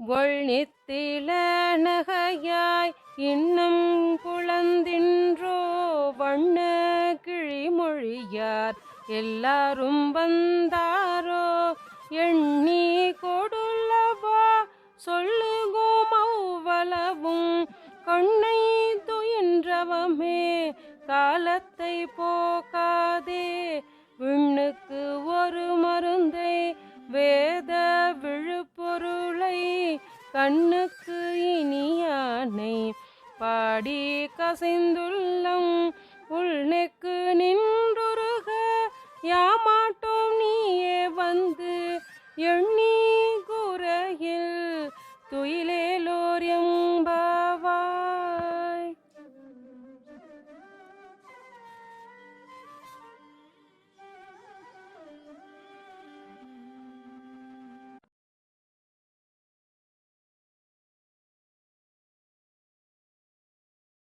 ஒள்நித்தில நகையாய் இன்னும் குழந்தின்றோ வண்ண கிழிமொழியார் எல்லாரும் வந்தாரோ? எண்ணி கொடுள்ளவா சொல்லுகோம் அவ்வளவும் கண்ணை துயின்றவமே காலத்தை போக்காதே விண்ணுக்கு ஒரு மருந்து கண்ணுக்கு இனியானை பாடி கசைந்துள்ளம்